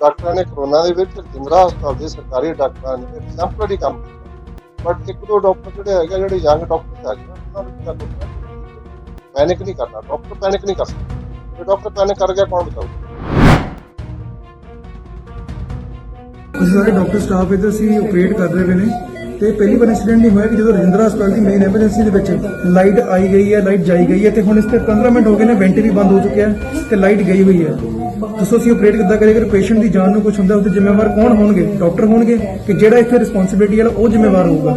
ਡਾਕਟਰਾਂ ਨੇ ਕਰੋਨਾ ਦੇ ਵਿੱਚ ਜਿੰਦਰਾ ਹਸਪਤਾਲ ਦੇ ਸਰਕਾਰੀ ਡਾਕਟਰਾਂ ਨੇ ਐਗਜ਼ੈਂਪਲਰੀ ਕੰਮ ਕੀਤਾ। ਬਟ ਇੱਕ ਦੋ ਡਾਕਟਰ ਜਿਹੜੇ ਹੈਗੇ ਜਿਹੜੇ ਯੰਗ ਡਾਕਟਰ ਹੈਗੇ ਉਹਨਾਂ ਨੂੰ ਕੀ ਕਰਨਾ ਪੈਨਿਕ ਨਹੀਂ ਕਰਨਾ ਡਾਕਟਰ ਪੈਨਿਕ ਨਹੀਂ ਕਰ ਸਕਦਾ। ਜੇ ਡਾਕਟਰ ਪੈਨਿਕ ਕਰ ਗਿਆ, ਕੌਣ ਬਚਾਊਗਾ? ਅਸੀਂ ਸਾਰੇ ਡਾਕਟਰ ਸਟਾਫ ਇੱਧਰ ਸੀ ਆਪਰੇਟ ਕਰ ਰਹੇ ਨੇ। ਤੇ ਪਹਿਲੀ ਵਾਰ ਇਨਸੀਡੈਂਟ ਨਹੀਂ ਹੋਇਆ ਕਿ ਜਦੋਂ ਰਜਿੰਦਰਾ ਹਸਪਤਾਲ ਦੀ ਮੇਨ ਐਮਰਜੈਂਸੀ ਦੇ ਵਿੱਚ ਲਾਈਟ ਆਈ ਗਈ ਹੈ ਲਾਈਟ ਜਾਈ ਗਈ ਹੈ ਤੇ ਹੁਣ ਇਸ ਤੇ 15 ਮਿੰਟ ਹੋ ਗਏ ਨੇ ਵੈਂਟ ਵੀ ਬੰਦ ਹੋ ਚੁੱਕਿਆ ਹੈ ਤੇ ਲਾਈਟ ਗਈ ਹੋਈ ਹੈ। ਦੱਸੋ ਅਸੀਂ ਆਪਰੇਟ ਕਿੱਦਾਂ ਕਰੀਏ ਅਗਰ ਪੇਸ਼ੈਂਟ ਦੀ ਜਾਨ ਨੂੰ ਕੁਝ ਹੁੰਦਾ ਉਹਦੇ ਜ਼ਿੰਮੇਵਾਰ ਕੌਣ ਹੋਣਗੇ? ਡਾਕਟਰ ਹੋਣਗੇ ਕਿ ਜਿਹੜਾ ਇੱਥੇ ਰਿਸਪੌਂਸਿਬਿਲਟੀ ਵਾਲਾ ਉਹ ਜ਼ਿੰਮੇਵਾਰ ਹੋਊਗਾ?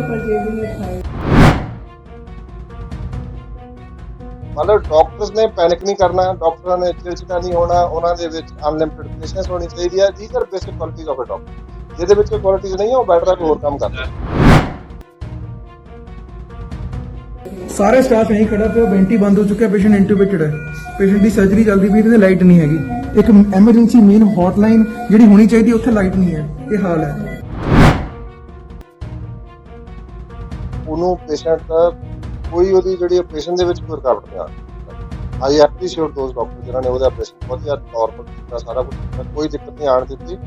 ਮਤਲਬ ਡਾਕਟਰਸ ਨੇ ਪੈਨਿਕ ਨਹੀਂ ਕਰਨਾ ਡਾਕਟਰਾਂ ਨੇ ਚਿੜਚਿੜਾ ਨਹੀਂ ਹੋਣਾ, ਉਹਨਾਂ ਦੇ ਵਿੱਚ ਅਨਲਿਮਿਟਿਡ ਪੇਸ਼ੈਂਸ ਹੋਣੀ ਚਾਹੀਦੀ ਹੈ। These are basic qualities of a doctor ਜਿਹਦੇ ਵਿੱਚ ਕੁਆਲਿਟੀਜ਼ ਨਹੀਂ ਹੈ ਉਹ ਬੈਟਰ ਹੈ ਹੋਰ ਕੰਮ ਕਰਦਾ। ਸਾਰੇ ਸਟਾਫ ਯਹੀਂ ਖੜਾ ਪਿਆ ਵੈਂਟੀ ਬੰਦ ਹੋ ਚੁੱਕਿਆ ਪੇਸ਼ੈਂਟ ਇੰਟੂਬੇਟਡ ਹੈ। ਪੇਸ਼ੈਂਟ ਦੀ ਸਰਜਰੀ ਚੱਲਦੀ ਪਈ ਤੇ ਲਾਈਟ ਨਹੀਂ ਹੈਗੀ। ਇੱਕ ਐਮਰਜੈਂਸੀ ਮੇਨ ਹੌਟਲਾਈਨ ਜਿਹੜੀ ਹੋਣੀ ਚਾਹੀਦੀ, ਉੱਥੇ ਲਾਈਟ ਨਹੀਂ ਹੈ। ਇਹ ਹਾਲ ਹੈ। ਉਹਨੂੰ ਪੇਸ਼ੈਂਟ ਦਾ ਕੋਈ ਉਹਦੀ ਜਿਹੜੀ ਆਪਰੇਸ਼ਨ ਦੇ ਵਿੱਚ ਕੋਈ ਰੁਕਾਵਟ ਨਹੀਂ ਆ ਆਈ ਐਪਰੀਸ਼ੀਏਟ ਦੋਸ ਡਾਕਟਰ ਜਿਨ੍ਹਾਂ ਨੇ ਉਹਦਾ ਆਪਰੇਸ਼ਨ ਵਧੀਆ ਨਾਰਮਲ ਕੀਤਾ, ਸਾਰਾ ਕੁਝ ਕੀਤਾ, ਕੋਈ ਦਿੱਕਤ ਨਹੀਂ ਆਣ ਦਿੱਤੀ।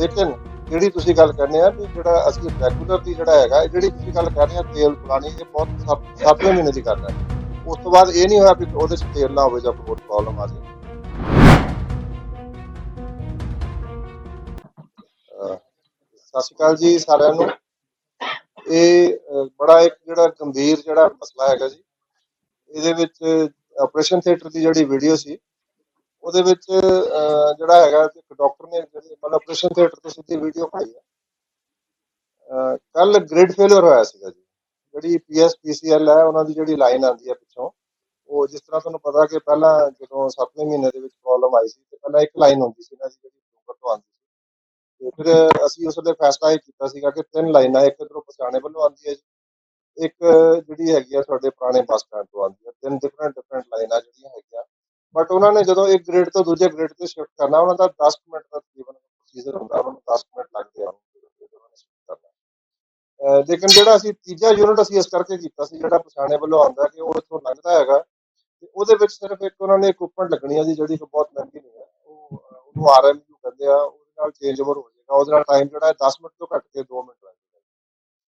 ਲੇਕਿਨ ਜਿਹੜੀ ਤੁਸੀਂ ਗੱਲ ਕਰਨੇ ਆ ਵੀ ਜਿਹੜਾ ਅਸੀਂ ਰੈਗੂਲਰ ਦੀ ਜਿਹੜਾ ਹੈਗਾ ਜਿਹੜੀ ਤੁਸੀਂ ਗੱਲ ਕਰ ਆ ਤੇਲ ਪੁਰਾਣੀ ਇਹ ਬਹੁਤ 7ਵੇਂ ਮਹੀਨੇ ਦੀ ਗੱਲ ਹੈ ਉਸ ਤੋਂ ਬਾਅਦ ਇਹ ਨਹੀਂ ਹੋਇਆ ਵੀ ਉਹਦੇ ਚ ਤੇਲ ਨਾ ਹੋਵੇ ਜਾਂ ਕੋਈ ਪ੍ਰੋਬਲਮ ਆ ਜਾਵੇ ਸਤਿ ਸ਼੍ਰੀ ਅਕਾਲ ਜੀ ਸਾਰਿਆਂ ਨੂੰ। ਇਹ ਬੜਾ ਇੱਕ ਜਿਹੜਾ ਗੰਭੀਰ ਜਿਹੜਾ ਮਸਲਾ ਹੈਗਾ ਜੀ। ਇਹਦੇ ਵਿੱਚ ਆਪਰੇਸ਼ਨ ਥੀਏਟਰ ਦੀ ਜਿਹੜੀ ਵੀਡੀਓ ਸੀ ਉਹਦੇ ਵਿੱਚ ਜਿਹੜਾ ਹੈਗਾ ਇੱਕ ਡਾਕਟਰ ਨੇ ਮਤਲਬ ਆਪਰੇਸ਼ਨ ਥੀਏਟਰ ਤੋਂ ਸਿੱਧੀ ਵੀਡੀਓ ਪਾਈ ਹੈ। ਕੱਲ ਗ੍ਰਿਡ ਫੇਲਿਅਰ ਹੋਇਆ ਸੀਗਾ ਜੀ। ਜਿਹੜੀ ਪੀਐਸਪੀਸੀਐਲ ਹੈ, ਉਹਨਾਂ ਦੀ ਜਿਹੜੀ ਲਾਈਨ ਆਉਂਦੀ ਹੈ ਪਿੱਛੋਂ, ਉਹ ਜਿਸ ਤਰ੍ਹਾਂ ਤੁਹਾਨੂੰ ਪਤਾ ਕਿ ਪਹਿਲਾਂ ਜਦੋਂ 7ਵੇਂ ਮਹੀਨੇ ਦੇ ਵਿੱਚ ਪ੍ਰੋਬਲਮ ਆਈ ਸੀ, ਤੇ ਪਹਿਲਾਂ ਇੱਕ ਲਾਈਨ ਹੁੰਦੀ ਸੀ ਇਹਨਾਂ ਦੀ ਜਿਹੜੀ ਬਲੂਕਰ ਤੋਂ ਆਉਂਦੀ ਸੀ। ਤੇ ਫਿਰ ਅਸੀਂ ਉਸ ਵੇਲੇ ਫੈਸਲਾ ਇਹ ਕੀਤਾ ਸੀਗਾ ਕਿ ਤਿੰਨ ਲਾਈਨਾਂ ਇੱਕ ਇਧਰੋਂ ਪਛਾਣੇ ਵੱਲੋਂ ਆਉਂਦੀ ਹੈ ਜੀ। ਇੱਕ ਜਿਹੜੀ ਹੈਗੀ ਆ ਤੁਹਾਡੇ ਪੁਰਾਣੇ ਬੱਸ ਸਟੈਂਡ ਤੋਂ ਆਉਂਦੀ ਹੈ। ਤਿੰਨ ਡਿਫਰੈਂਟ ਡਿਫਰੈਂਟ ਲਾਈਨਾਂ ਜਿਹੜੀਆਂ ਹੈਗੀਆਂ ਬਟ ਉਹਨਾਂ ਨੇ ਜਦੋਂ ਇੱਕ ਗ੍ਰੇਡ ਤੋਂ ਦੂਜੇ ਗ੍ਰੇਡ ਤੇ ਸ਼ਿਫਟ ਕਰਨਾ ਉਹਨਾਂ ਦਾ 10 ਮਿੰਟ ਦਾ ਤਕਰੀਬਨ ਪ੍ਰੋਸੀਜਰ ਹੁੰਦਾ ਉਹਨਾਂ ਨੂੰ 10 ਮਿੰਟ ਲੱਗਦੇ ਆ। ਲੇਕਿਨ ਜਿਹੜਾ ਅਸੀਂ ਤੀਜਾ ਯੂਨਿਟ ਅਸੀਂ ਇਸ ਕਰਕੇ ਕੀਤਾ ਸੀ ਜਿਹੜਾ ਪਛਾਣੇ ਵੱਲੋਂ ਆਉਂਦਾ ਕਿ ਉਹ ਇੱਥੋਂ ਲੰਘਦਾ ਹੈਗਾ ਤੇ ਉਹਦੇ ਵਿੱਚ ਸਿਰਫ ਇੱਕ ਉਹਨਾਂ ਨੇ ਇਕਵਿਪਮੈਂਟ ਲੱਗਣੀ ਹੈ ਜੀ ਜਿਹੜੀ ਬਹੁਤ ਮਹਿੰਗੀ ਨਹੀਂ ਹੈ ਉਹ ਅਹ, ਉਹਨੂੰ ਆਰਐਮਯੂ ਕਹਿੰਦੇ ਆ ਉਹਦੇ ਨਾਲ ਚੇਂਜ ਓਵਰ ਹੋ ਜਾਏਗਾ। ਉਹਦੇ ਨਾਲ ਟਾਈਮ ਜਿਹੜਾ ਹੈ 10 ਮਿੰਟ ਤੋਂ ਘੱਟ ਕੇ 2 ਮਿੰਟ ਲੱਗ ਜਾਏਗਾ।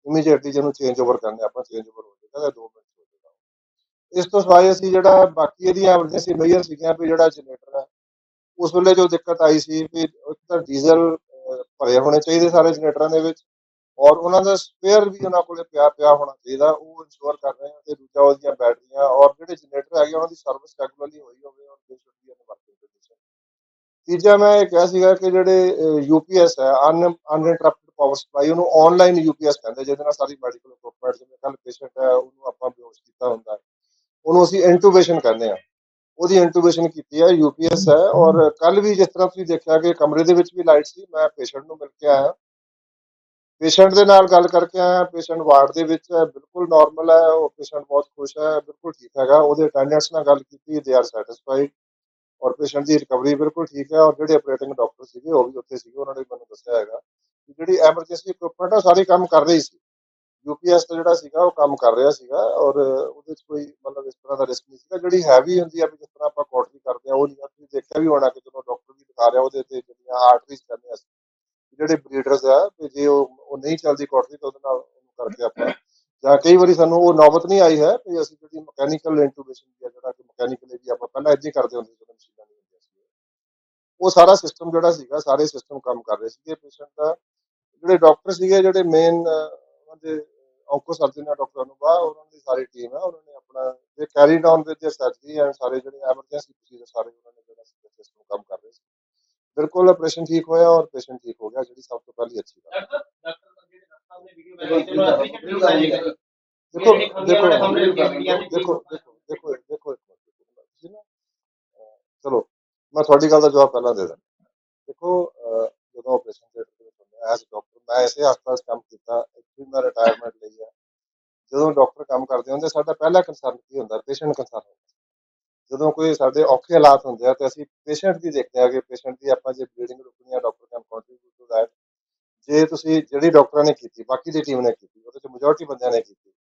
ਇਮੀਡੀਏਟਲੀ ਜਿਹਨੂੰ ਚੇਂਜ ਓਵਰ ਕਰਨਾ ਆਪਾਂ ਚੇਂਜ ਓਵਰ ਹੋ ਜਾਏਗਾ ਤੇ 2 ਮਿੰਟ ਇਸ ਤੋਂ ਸਿਵਾਏ ਅਸੀਂ ਜਿਹੜਾ ਬਾਕੀ ਇਹਦੀਆਂ ਐਮਰਜੈਂਸੀ ਮੇਜਰ ਸੀਗੀਆਂ ਵੀ ਜਿਹੜਾ ਜਨਰੇਟਰ ਹੈ ਉਸ ਵੇਲੇ ਜੋ ਦਿੱਕਤ ਆਈ ਸੀ ਵੀ ਇੱਕ ਤਾਂ ਡੀਜ਼ਲ ਭਰੇ ਹੋਣੇ ਚਾਹੀਦੇ ਸਾਰੇ ਜਨਰੇਟਰਾਂ ਦੇ ਵਿੱਚ ਔਰ ਉਹਨਾਂ ਦਾ ਸਪੇਅਰ ਵੀ ਉਹਨਾਂ ਕੋਲੇ ਪਿਆ ਪਿਆ ਹੋਣਾ ਚਾਹੀਦਾ, ਉਹ ਇਨਸ਼ੋਰ ਕਰ ਰਹੇ ਹਾਂ ਤੇ ਦੂਜਾ ਉਹਦੀਆਂ ਬੈਟਰੀਆਂ ਔਰ ਜਿਹੜੇ ਜਨਰੇਟਰ ਹੈਗੇ ਉਹਨਾਂ ਦੀ ਸਰਵਿਸ ਰੈਗੂਲਰਲੀ ਹੋਈ ਹੋਵੇ ਔਰ ਦੇ should be in working condition ਤੀਜਾ ਮੈਂ ਇਹ ਕਿਹਾ ਸੀਗਾ ਕਿ ਜਿਹੜੇ ਯੂਪੀਐਸ ਹੈ ਅਨ ਅਨਇੰਟਰਪਟਡ ਪਾਵਰ ਸਪਲਾਈ ਉਹਨੂੰ ਆਨਲਾਈਨ ਯੂਪੀਐਸ ਕਹਿੰਦੇ ਜਿਹਦੇ ਨਾਲ ਸਾਰੀ ਮੈਡੀਕਲ ਇਕਵਿਪਮੈਂਟ ਜਿਵੇਂ ਕੱਲ ਪੇਸ਼ੈਂਟ ਹੈ ਉਹਨੂੰ ਆਪਾਂ ਬੇਹੋਸ਼ ਕੀਤਾ ਹੁੰਦਾ। ਉਹਨੂੰ ਅਸੀਂ ਇੰਟੂਬੇਸ਼ਨ ਕਹਿੰਦੇ ਆ ਉਹਦੀ ਇੰਟੂਬੇਸ਼ਨ ਕੀਤੀ ਹੈ ਯੂਪੀਐਸ ਹੈ ਔਰ ਕੱਲ ਵੀ ਜਿਸ ਤਰ੍ਹਾਂ ਤੁਸੀਂ ਦੇਖਿਆ ਕਿ ਕਮਰੇ ਦੇ ਵਿੱਚ ਵੀ ਲਾਈਟ ਸੀ, ਮੈਂ ਪੇਸ਼ੈਂਟ ਨੂੰ ਮਿਲ ਕੇ ਆਇਆ। ਪੇਸ਼ੈਂਟ ਦੇ ਨਾਲ ਗੱਲ ਕਰਕੇ ਆਇਆ ਪੇਸ਼ੈਂਟ ਵਾਰਡ ਦੇ ਵਿੱਚ ਹੈ, ਬਿਲਕੁਲ ਨਾਰਮਲ ਹੈ, ਉਹ ਪੇਸ਼ੈਂਟ ਬਹੁਤ ਖੁਸ਼ ਹੈ, ਬਿਲਕੁਲ ਠੀਕ ਹੈਗਾ। ਉਹਦੇ ਅਟੈਂਡੈਂਟਸ ਨਾਲ ਗੱਲ ਕੀਤੀ ਦੇ ਆਰ ਸੈਟੀਸਫਾਈਡ ਔਰ ਪੇਸ਼ੈਂਟ ਦੀ ਰਿਕਵਰੀ ਬਿਲਕੁਲ ਠੀਕ ਹੈ ਔਰ ਜਿਹੜੇ ਆਪਰੇਟਿੰਗ ਡਾਕਟਰ ਸੀਗੇ, ਉਹ ਵੀ ਉੱਥੇ ਸੀਗੇ, ਉਹਨਾਂ ਨੇ ਮੈਨੂੰ ਦੱਸਿਆ ਹੈਗਾ ਕਿ ਜਿਹੜੀ ਐਮਰਜੈਂਸੀ ਇਕਵਿਪਮੈਂਟ ਆ ਸਾਰੇ ਕੰਮ ਕਰ ਰਹੀ ਸੀ। ਯੂਪੀਐਸ ਦਾ ਜਿਹੜਾ ਸੀਗਾ, ਉਹ ਕੰਮ ਕਰ ਰਿਹਾ ਸੀਗਾ ਔਰ ਉਹਦੇ ਵਿੱਚ ਕੋਈ ਮਤਲਬ ਇਸ ਤਰ੍ਹਾਂ ਦਾ ਰਿਸਕ ਨਹੀਂ ਸੀਗਾ। ਜਿਹੜੀ ਹੈਵੀ ਹੁੰਦੀ ਆ ਵੀ ਜਿਸ ਤਰ੍ਹਾਂ ਆਪਾਂ ਕੋਟਰੀ ਕਰਦੇ ਆ, ਉਹ ਨਹੀਂ ਆ। ਤੁਸੀਂ ਦੇਖਿਆ ਵੀ ਹੋਣਾ ਕਿ ਜਦੋਂ ਡਾਕਟਰ ਵੀ ਦਿਖਾ ਰਿਹਾ ਉਹਦੇ ਤੇ ਜਿਹੜੀਆਂ ਆਰਟਰੀਜ਼ ਕਹਿੰਦੇ ਆ, ਜਿਹੜੇ ਬਰੀਡਰਸ ਆ, ਵੀ ਜੇ ਉਹ ਉਹ ਨਹੀਂ ਚੱਲਦੀ ਕੋਟਰੀ ਤਾਂ ਉਹਦੇ ਨਾਲ ਉਹਨੂੰ ਕਰਕੇ ਆਪਾਂ ਜਾਂ ਕਈ ਵਾਰੀ ਸਾਨੂੰ ਉਹ ਨੌਬਤ ਨਹੀਂ ਆਈ ਹੈ ਕਿ ਅਸੀਂ ਜਿਹੜੀ ਮਕੈਨੀਕਲ ਇੰਟੂਬੇਸ਼ਨ ਦੀ ਆ, ਜਿਹੜਾ ਕਿ ਮਕੈਨੀਕਲੀ ਵੀ ਆਪਾਂ ਪਹਿਲਾਂ ਇੱਦਾਂ ਹੀ ਕਰਦੇ ਹੁੰਦੇ ਸੀ, ਜਦੋਂ ਮਸ਼ੀਨਾਂ ਨਹੀਂ ਹੁੰਦੀਆਂ ਸੀ। ਉਹ ਸਾਰਾ ਸਿਸਟਮ ਜਿਹੜਾ ਸੀਗਾ, ਸਾਰੇ ਸਿਸਟਮ ਕੰਮ ਕਰ ਰਹੇ ਸੀਗੇ। ਪੇਸ਼ੈਂਟ ਦਾ ਜਿਹੜੇ ਡਾਕਟਰ ਸੀਗੇ, ਜਿਹੜੇ ਮੇਨ ਉਹਨਾਂ ਦੇ ਔਂਕੋ ਸਰਜਨ ਆ ਡਾਕਟਰ ਅਨੁਭਾ ਉਹਨਾਂ ਦੀ ਸਾਰੀ ਟੀਮ ਹੈ ਉਹਨਾਂ ਨੇ ਆਪਣਾ they carry down with their surgery and ਸਾਰੇ ਜਿਹੜੇ ਐਮਰਜੈਂਸੀ ਪ੍ਰੋਸੀਜਰ ਸਾਰੇ ਉਹਨਾਂ ਨੇ ਜਿਹੜਾ ਸੀ ਸਿਸਟਮ ਕੰਮ ਕਰ ਰਹੇ ਸੀ। ਬਿਲਕੁਲ ਆਪਰੇਸ਼ਨ ਠੀਕ ਹੋਇਆ ਔਰ ਪੇਸ਼ੈਂਟ ਠੀਕ ਹੋ ਗਿਆ ਜਿਹੜੀ ਸਭ ਤੋਂ ਪਹਿਲੀ ਅੱਛੀ ਗੱਲ। ਦੇਖੋ ਦੇਖੋ ਦੇਖੋ ਦੇਖੋ ਚਲੋ ਮੈਂ ਤੁਹਾਡੀ ਗੱਲ ਦਾ ਜਵਾਬ ਪਹਿਲਾਂ ਦੇ ਦਾਂ ਦੇਖੋ ਜਦੋਂ ਆਪਰੇਸ਼ਨ ਥੀਏਟਰ ਦੇ ਵਿੱਚ ਹੁੰਦਾ ਐਸ ਡਾਕਟਰ ਮੈਂ ਇਸੇ ਹਸਪਤਾਲ 'ਚ ਕੰਮ ਕੀਤਾ ਇੱਥੇ ਮੈਂ ਰਿਟਾਇਰਮੈਂਟ ਲਈ ਹੈ ਜਦੋਂ ਡਾਕਟਰ ਕੰਮ ਕਰਦੇ ਹੁੰਦੇ ਸਾਡਾ ਪਹਿਲਾ ਕੰਸਰਨ ਕੀ ਹੁੰਦਾ? ਪੇਸ਼ੈਂਟ ਕੰਸਰਨ ਜਦੋਂ ਕੋਈ ਸਾਡੇ ਔਖੇ ਹਾਲਾਤ ਹੁੰਦੇ ਆ ਤੇ ਅਸੀਂ ਪੇਸ਼ੈਂਟ ਦੀ ਦੇਖਦੇ ਆ ਕਿ ਪੇਸ਼ੈਂਟ ਦੀ ਆਪਾਂ ਜੇ bleeding ਰੁਕਣੀ a doctor can contribute to that ਜੇ ਤੁਸੀਂ ਜਿਹੜੀ ਡਾਕਟਰਾਂ ਨੇ ਕੀਤੀ, ਬਾਕੀ ਦੀ ਟੀਮ ਨੇ ਕੀਤੀ, ਉਹਦੇ ਚ ਮੈਜੋਰਟੀ ਬੰਦਿਆਂ ਨੇ ਕੀਤੀ।